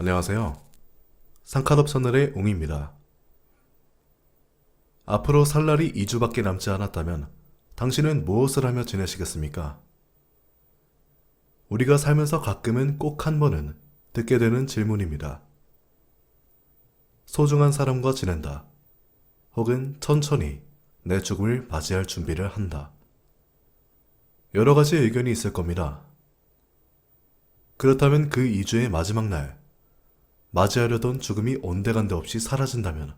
안녕하세요. 상카덥 채널의 웅입니다. 앞으로 살 날이 2주밖에 남지 않았다면 당신은 무엇을 하며 지내시겠습니까? 우리가 살면서 가끔은 꼭 한 번은 듣게 되는 질문입니다. 소중한 사람과 지낸다. 혹은 천천히 내 죽음을 맞이할 준비를 한다. 여러 가지 의견이 있을 겁니다. 그렇다면 그 2주의 마지막 날, 맞이하려던 죽음이 온데간데 없이 사라진다면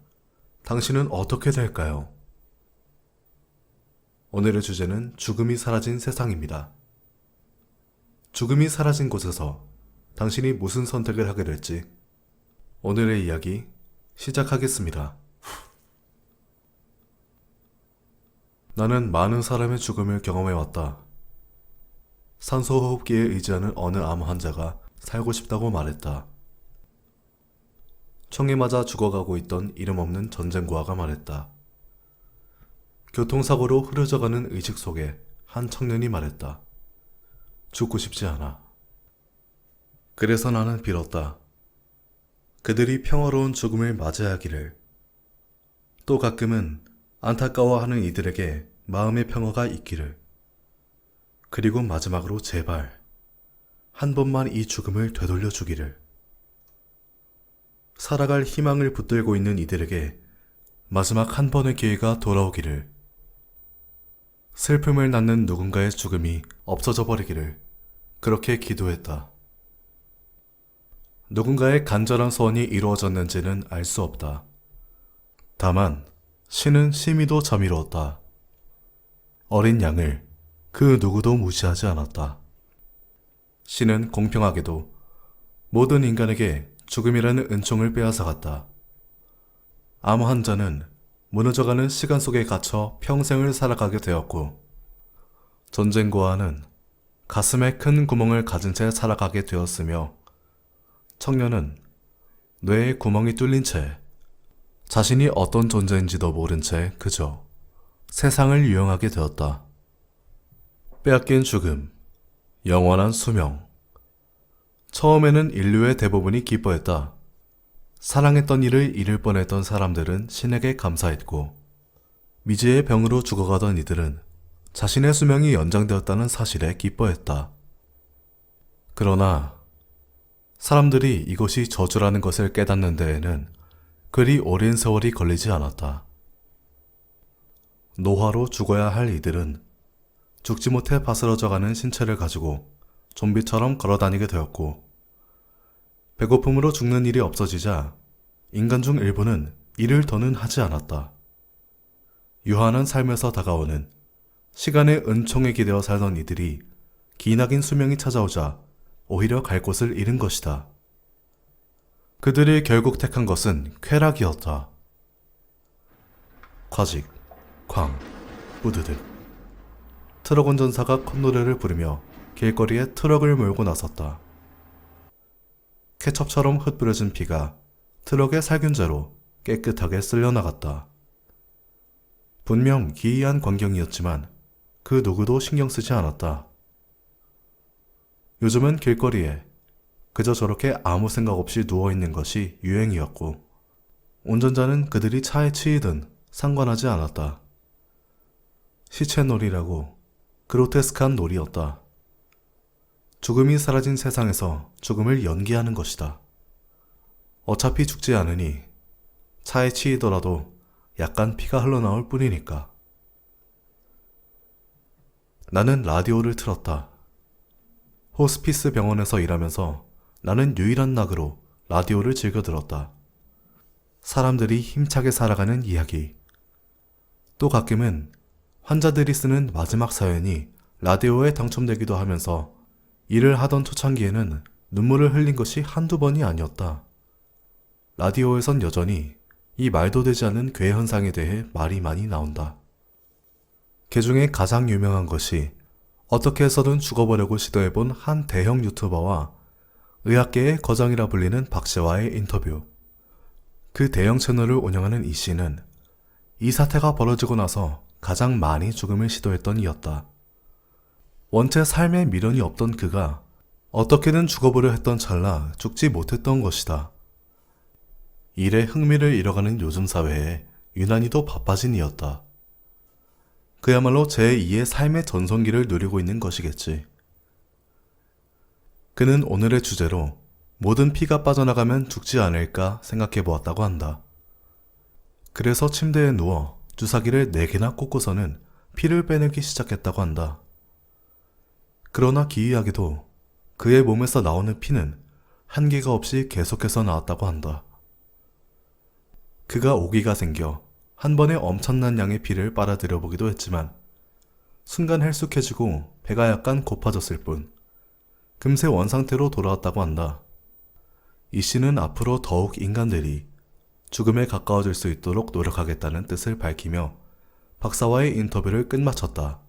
당신은 어떻게 될까요? 오늘의 주제는 죽음이 사라진 세상입니다. 죽음이 사라진 곳에서 당신이 무슨 선택을 하게 될지 오늘의 이야기 시작하겠습니다. 나는 많은 사람의 죽음을 경험해왔다. 산소호흡기에 의지하는 어느 암 환자가 살고 싶다고 말했다. 총에 맞아 죽어가고 있던 이름 없는 전쟁고아가 말했다. 교통사고로 흐려져가는 의식 속에 한 청년이 말했다. 죽고 싶지 않아. 그래서 나는 빌었다. 그들이 평화로운 죽음을 맞이하기를. 또 가끔은 안타까워하는 이들에게 마음의 평화가 있기를. 그리고 마지막으로 제발 한 번만 이 죽음을 되돌려 주기를. 살아갈 희망을 붙들고 있는 이들에게 마지막 한 번의 기회가 돌아오기를. 슬픔을 낳는 누군가의 죽음이 없어져 버리기를 그렇게 기도했다. 누군가의 간절한 소원이 이루어졌는지는 알 수 없다. 다만 신은 심히도 자미로웠다. 어린 양을 그 누구도 무시하지 않았다. 신은 공평하게도 모든 인간에게 죽음이라는 은총을 빼앗아 갔다. 암 환자는 무너져가는 시간 속에 갇혀 평생을 살아가게 되었고, 전쟁고아는 가슴에 큰 구멍을 가진 채 살아가게 되었으며, 청년은 뇌에 구멍이 뚫린 채 자신이 어떤 존재인지도 모른 채 그저 세상을 유영하게 되었다. 빼앗긴 죽음, 영원한 수명. 처음에는 인류의 대부분이 기뻐했다. 사랑했던 이를 잃을 뻔했던 사람들은 신에게 감사했고, 미지의 병으로 죽어가던 이들은 자신의 수명이 연장되었다는 사실에 기뻐했다. 그러나 사람들이 이것이 저주라는 것을 깨닫는 데에는 그리 오랜 세월이 걸리지 않았다. 노화로 죽어야 할 이들은 죽지 못해 바스러져가는 신체를 가지고 좀비처럼 걸어다니게 되었고, 배고픔으로 죽는 일이 없어지자 인간 중 일부는 이를 더는 하지 않았다. 유한한 삶에서 다가오는 시간의 은총에 기대어 살던 이들이 기나긴 수명이 찾아오자 오히려 갈 곳을 잃은 것이다. 그들이 결국 택한 것은 쾌락이었다. 과직, 광, 우드득. 트럭 운전사가 콧노래를 부르며 길거리에 트럭을 몰고 나섰다. 케첩처럼 흩뿌려진 피가 트럭의 살균제로 깨끗하게 쓸려나갔다. 분명 기이한 광경이었지만 그 누구도 신경 쓰지 않았다. 요즘은 길거리에 그저 저렇게 아무 생각 없이 누워있는 것이 유행이었고, 운전자는 그들이 차에 치이든 상관하지 않았다. 시체놀이라고 그로테스크한 놀이였다. 죽음이 사라진 세상에서 죽음을 연기하는 것이다. 어차피 죽지 않으니 차에 치이더라도 약간 피가 흘러나올 뿐이니까. 나는 라디오를 틀었다. 호스피스 병원에서 일하면서 나는 유일한 낙으로 라디오를 즐겨 들었다. 사람들이 힘차게 살아가는 이야기. 또 가끔은 환자들이 쓰는 마지막 사연이 라디오에 당첨되기도 하면서 일을 하던 초창기에는 눈물을 흘린 것이 한두 번이 아니었다. 라디오에선 여전히 이 말도 되지 않는 괴 현상에 대해 말이 많이 나온다. 그 중에 가장 유명한 것이 어떻게 해서든 죽어보려고 시도해본 한 대형 유튜버와 의학계의 거장이라 불리는 박 씨와의 인터뷰. 그 대형 채널을 운영하는 이 씨는 이 사태가 벌어지고 나서 가장 많이 죽음을 시도했던 이였다. 원체 삶에 미련이 없던 그가 어떻게든 죽어보려 했던 찰나 죽지 못했던 것이다. 일에 흥미를 잃어가는 요즘 사회에 유난히도 바빠진 이였다. 그야말로 제2의 삶의 전성기를 누리고 있는 것이겠지. 그는 오늘의 주제로 모든 피가 빠져나가면 죽지 않을까 생각해 보았다고 한다. 그래서 침대에 누워 주사기를 4개나 꽂고서는 피를 빼내기 시작했다고 한다. 그러나 기이하게도 그의 몸에서 나오는 피는 한계가 없이 계속해서 나왔다고 한다. 그가 오기가 생겨 한 번에 엄청난 양의 피를 빨아들여 보기도 했지만 순간 헬쑥해지고 배가 약간 고파졌을 뿐 금세 원상태로 돌아왔다고 한다. 이 씨는 앞으로 더욱 인간들이 죽음에 가까워질 수 있도록 노력하겠다는 뜻을 밝히며 박사와의 인터뷰를 끝마쳤다.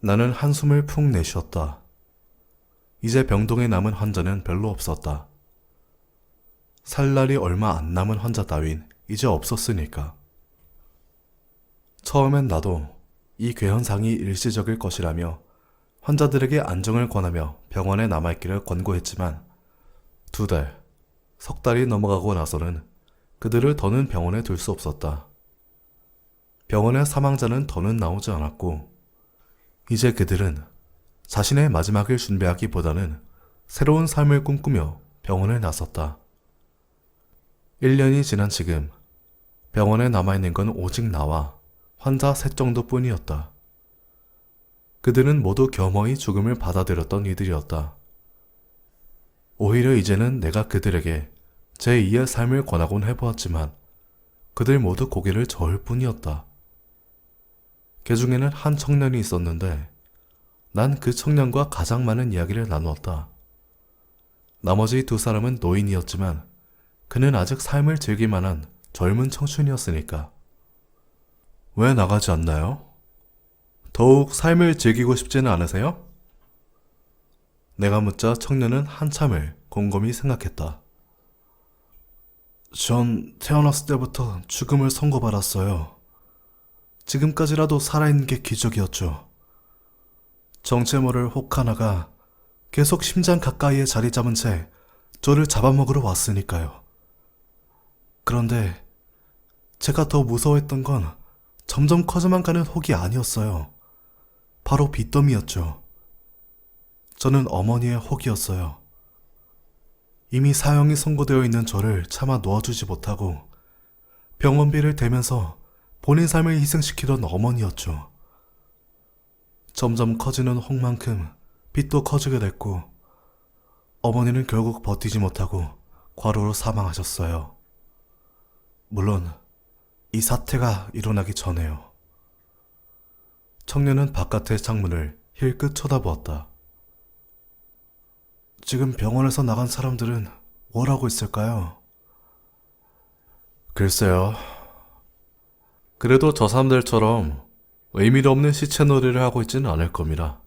나는 한숨을 푹 내쉬었다. 이제 병동에 남은 환자는 별로 없었다. 살 날이 얼마 안 남은 환자 따윈 이제 없었으니까. 처음엔 나도 이 괴현상이 일시적일 것이라며 환자들에게 안정을 권하며 병원에 남아있기를 권고했지만 두 달, 석 달이 넘어가고 나서는 그들을 더는 병원에 둘 수 없었다. 병원의 사망자는 더는 나오지 않았고 이제 그들은 자신의 마지막을 준비하기보다는 새로운 삶을 꿈꾸며 병원에 나섰다. 1년이 지난 지금 병원에 남아있는 건 오직 나와 환자 셋 정도뿐이었다. 그들은 모두 겸허히 죽음을 받아들였던 이들이었다. 오히려 이제는 내가 그들에게 제2의 삶을 권하곤 해보았지만 그들 모두 고개를 저을 뿐이었다. 그 중에는 한 청년이 있었는데 난 그 청년과 가장 많은 이야기를 나누었다. 나머지 두 사람은 노인이었지만 그는 아직 삶을 즐길 만한 젊은 청춘이었으니까. 왜 나가지 않나요? 더욱 삶을 즐기고 싶지는 않으세요? 내가 묻자 청년은 한참을 곰곰이 생각했다. 전 태어났을 때부터 죽음을 선고받았어요. 지금까지라도 살아있는 게 기적이었죠. 정체 모를 혹 하나가 계속 심장 가까이에 자리 잡은 채 저를 잡아먹으러 왔으니까요. 그런데 제가 더 무서워했던 건 점점 커져만 가는 혹이 아니었어요. 바로 빚더미였죠. 저는 어머니의 혹이었어요. 이미 사형이 선고되어 있는 저를 차마 놓아주지 못하고 병원비를 대면서 본인 삶을 희생시키던 어머니였죠. 점점 커지는 혹만큼 빚도 커지게 됐고 어머니는 결국 버티지 못하고 과로로 사망하셨어요. 물론 이 사태가 일어나기 전에요. 청년은 바깥의 창문을 힐끗 쳐다보았다. 지금 병원에서 나간 사람들은 뭘 하고 있을까요? 글쎄요. 그래도 저 사람들처럼 의미도 없는 시체놀이를 하고 있지는 않을 겁니다.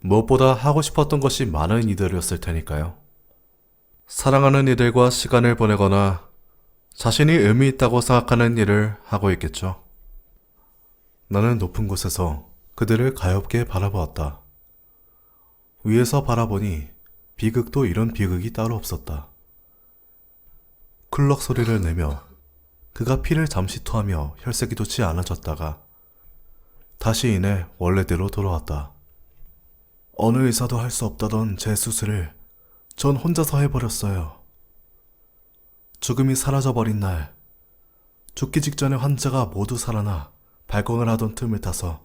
무엇보다 하고 싶었던 것이 많은 이들이었을 테니까요. 사랑하는 이들과 시간을 보내거나 자신이 의미 있다고 생각하는 일을 하고 있겠죠. 나는 높은 곳에서 그들을 가엾게 바라보았다. 위에서 바라보니 비극도 이런 비극이 따로 없었다. 쿨럭 소리를 내며 그가 피를 잠시 토하며 혈색이 좋지 않아졌다가 다시 인해 원래대로 돌아왔다. 어느 의사도 할 수 없다던 제 수술을 전 혼자서 해버렸어요. 죽음이 사라져버린 날, 죽기 직전에 환자가 모두 살아나 발광을 하던 틈을 타서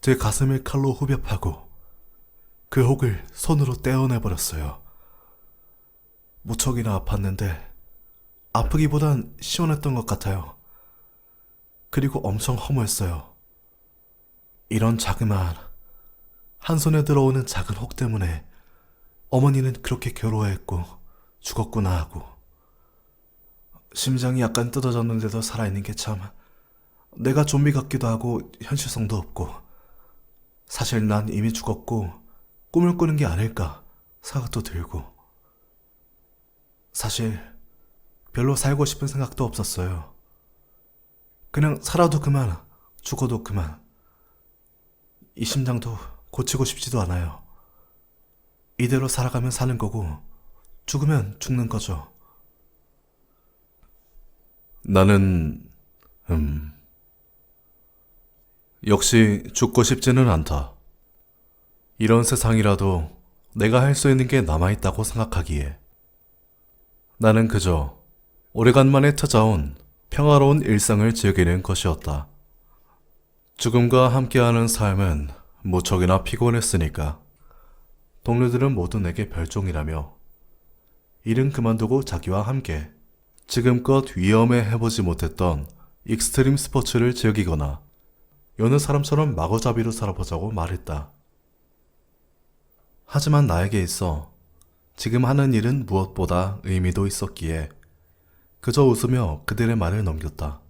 제 가슴을 칼로 후벼파고 그 혹을 손으로 떼어내버렸어요. 무척이나 아팠는데 아프기보단 시원했던 것 같아요. 그리고 엄청 허무했어요. 이런 자그마한 한 손에 들어오는 작은 혹 때문에 어머니는 그렇게 괴로워했고 죽었구나 하고 심장이 약간 뜯어졌는데도 살아있는 게 참 내가 좀비 같기도 하고 현실성도 없고 사실 난 이미 죽었고 꿈을 꾸는 게 아닐까 생각도 들고 사실 별로 살고 싶은 생각도 없었어요. 그냥 살아도 그만, 죽어도 그만. 이 심장도 고치고 싶지도 않아요. 이대로 살아가면 사는 거고, 죽으면 죽는 거죠. 나는, 음, 역시 죽고 싶지는 않다. 이런 세상이라도 내가 할 수 있는 게 남아있다고 생각하기에. 나는 그저 오래간만에 찾아온 평화로운 일상을 즐기는 것이었다. 죽음과 함께하는 삶은 무척이나 피곤했으니까 동료들은 모두 내게 별종이라며 일은 그만두고 자기와 함께 지금껏 위험해 해보지 못했던 익스트림 스포츠를 즐기거나 여느 사람처럼 마구잡이로 살아보자고 말했다. 하지만 나에게 있어 지금 하는 일은 무엇보다 의미도 있었기에 그저 웃으며 그들의 말을 넘겼다.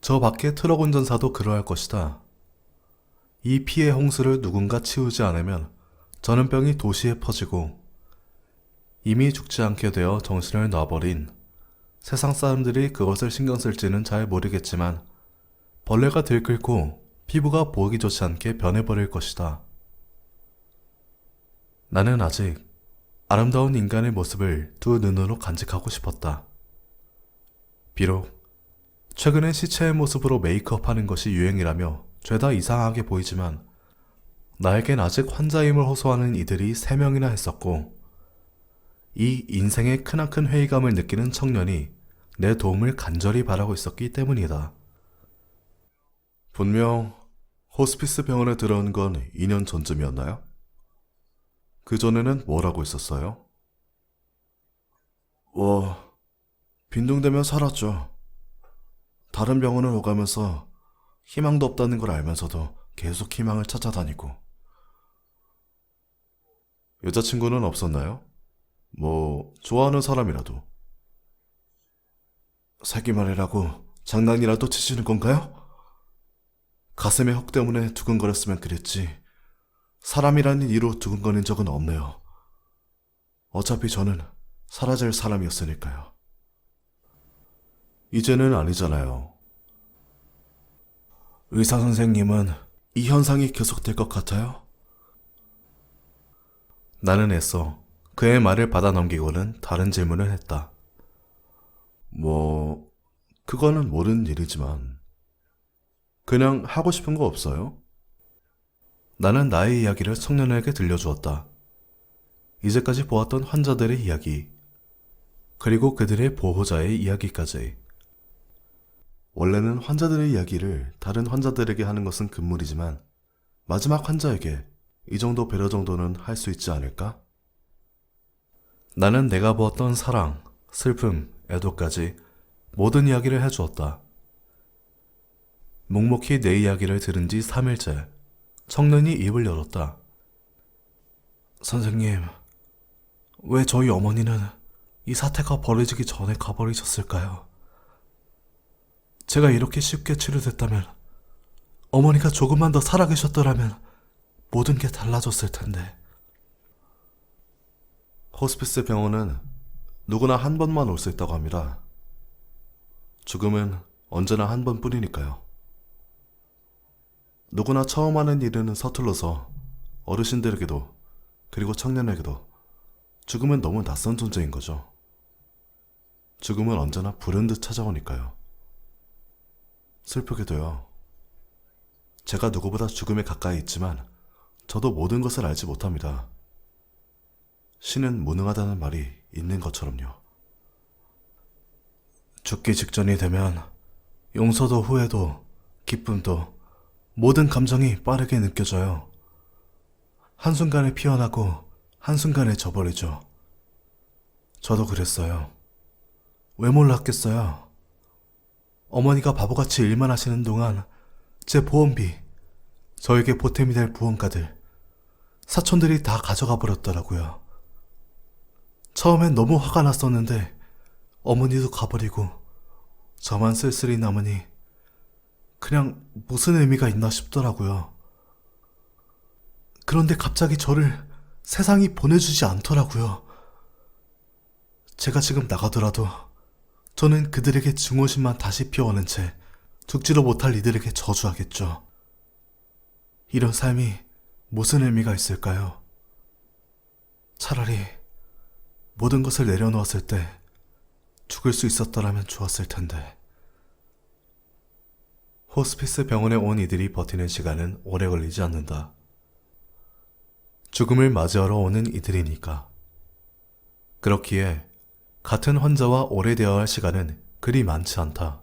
저 밖에 트럭 운전사도 그러할 것이다. 이 피해 홍수를 누군가 치우지 않으면 전염병이 도시에 퍼지고 이미 죽지 않게 되어 정신을 놔버린 세상 사람들이 그것을 신경 쓸지는 잘 모르겠지만 벌레가 들끓고 피부가 보기 좋지 않게 변해버릴 것이다. 나는 아직 아름다운 인간의 모습을 두 눈으로 간직하고 싶었다. 비록 최근에 시체의 모습으로 메이크업 하는 것이 유행이라며 죄다 이상하게 보이지만 나에겐 아직 환자임을 호소하는 이들이 세 명이나 했었고 이 인생의 크나큰 회의감을 느끼는 청년이 내 도움을 간절히 바라고 있었기 때문이다. 분명 호스피스 병원에 들어온 건 2년 전쯤이었나요? 그전에는 뭘 하고 있었어요? 와, 빈둥대며 살았죠. 다른 병원을 오가면서 희망도 없다는 걸 알면서도 계속 희망을 찾아다니고. 여자친구는 없었나요? 뭐, 좋아하는 사람이라도. 사기말이라고 장난이라도 치시는 건가요? 가슴에 혹 때문에 두근거렸으면 그랬지. 사람이라는 이로 두근거린 적은 없네요. 어차피 저는 사라질 사람이었으니까요. 이제는 아니잖아요. 의사 선생님은 이 현상이 계속될 것 같아요? 나는 애써 그의 말을 받아 넘기고는 다른 질문을 했다. 뭐, 그거는 모르는 일이지만, 그냥 하고 싶은 거 없어요? 나는 나의 이야기를 청년에게 들려주었다. 이제까지 보았던 환자들의 이야기, 그리고 그들의 보호자의 이야기까지. 원래는 환자들의 이야기를 다른 환자들에게 하는 것은 금물이지만, 마지막 환자에게 이 정도 배려 정도는 할 수 있지 않을까? 나는 내가 보았던 사랑, 슬픔, 애도까지 모든 이야기를 해주었다. 묵묵히 내 이야기를 들은 지 3일째, 청년이 입을 열었다. 선생님, 왜 저희 어머니는 이 사태가 벌어지기 전에 가버리셨을까요? 제가 이렇게 쉽게 치료됐다면, 어머니가 조금만 더 살아계셨더라면 모든 게 달라졌을 텐데. 호스피스 병원은 누구나 한 번만 올 수 있다고 합니다. 죽음은 언제나 한 번뿐이니까요. 누구나 처음 하는 일은 서툴러서 어르신들에게도 그리고 청년에게도 죽음은 너무 낯선 존재인 거죠. 죽음은 언제나 불현듯 찾아오니까요. 슬프게도요. 제가 누구보다 죽음에 가까이 있지만 저도 모든 것을 알지 못합니다. 신은 무능하다는 말이 있는 것처럼요. 죽기 직전이 되면 용서도 후회도 기쁨도 모든 감정이 빠르게 느껴져요. 한순간에 피어나고 한순간에 져버리죠. 저도 그랬어요. 왜 몰랐겠어요? 어머니가 바보같이 일만 하시는 동안 제 보험비, 저에게 보탬이 될 부원가들, 사촌들이 다 가져가 버렸더라고요. 처음엔 너무 화가 났었는데 어머니도 가버리고 저만 쓸쓸히 남으니 그냥 무슨 의미가 있나 싶더라고요. 그런데 갑자기 저를 세상이 보내주지 않더라고요. 제가 지금 나가더라도 저는 그들에게 증오심만 다시 피워오는 채 죽지도 못할 이들에게 저주하겠죠. 이런 삶이 무슨 의미가 있을까요? 차라리 모든 것을 내려놓았을 때 죽을 수 있었더라면 좋았을 텐데. 호스피스 병원에 온 이들이 버티는 시간은 오래 걸리지 않는다. 죽음을 맞이하러 오는 이들이니까. 그렇기에 같은 환자와 오래 대화할 할 시간은 그리 많지 않다.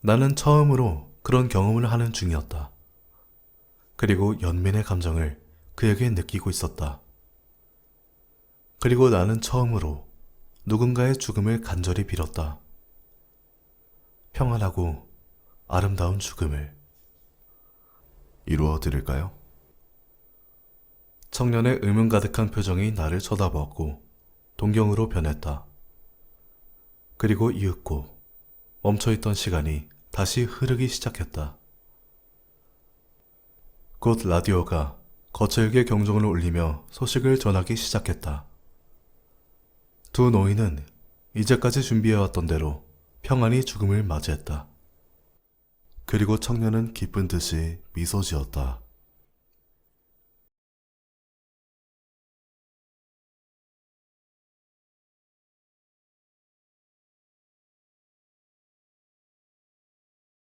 나는 처음으로 그런 경험을 하는 중이었다. 그리고 연민의 감정을 그에게 느끼고 있었다. 그리고 나는 처음으로 누군가의 죽음을 간절히 빌었다. 평안하고 아름다운 죽음을 이루어 드릴까요? 청년의 의문 가득한 표정이 나를 쳐다보았고 동경으로 변했다. 그리고 이윽고 멈춰있던 시간이 다시 흐르기 시작했다. 곧 라디오가 거칠게 경종을 울리며 소식을 전하기 시작했다. 두 노인은 이제까지 준비해왔던 대로 평안히 죽음을 맞이했다. 그리고 청년은 기쁜 듯이 미소 지었다.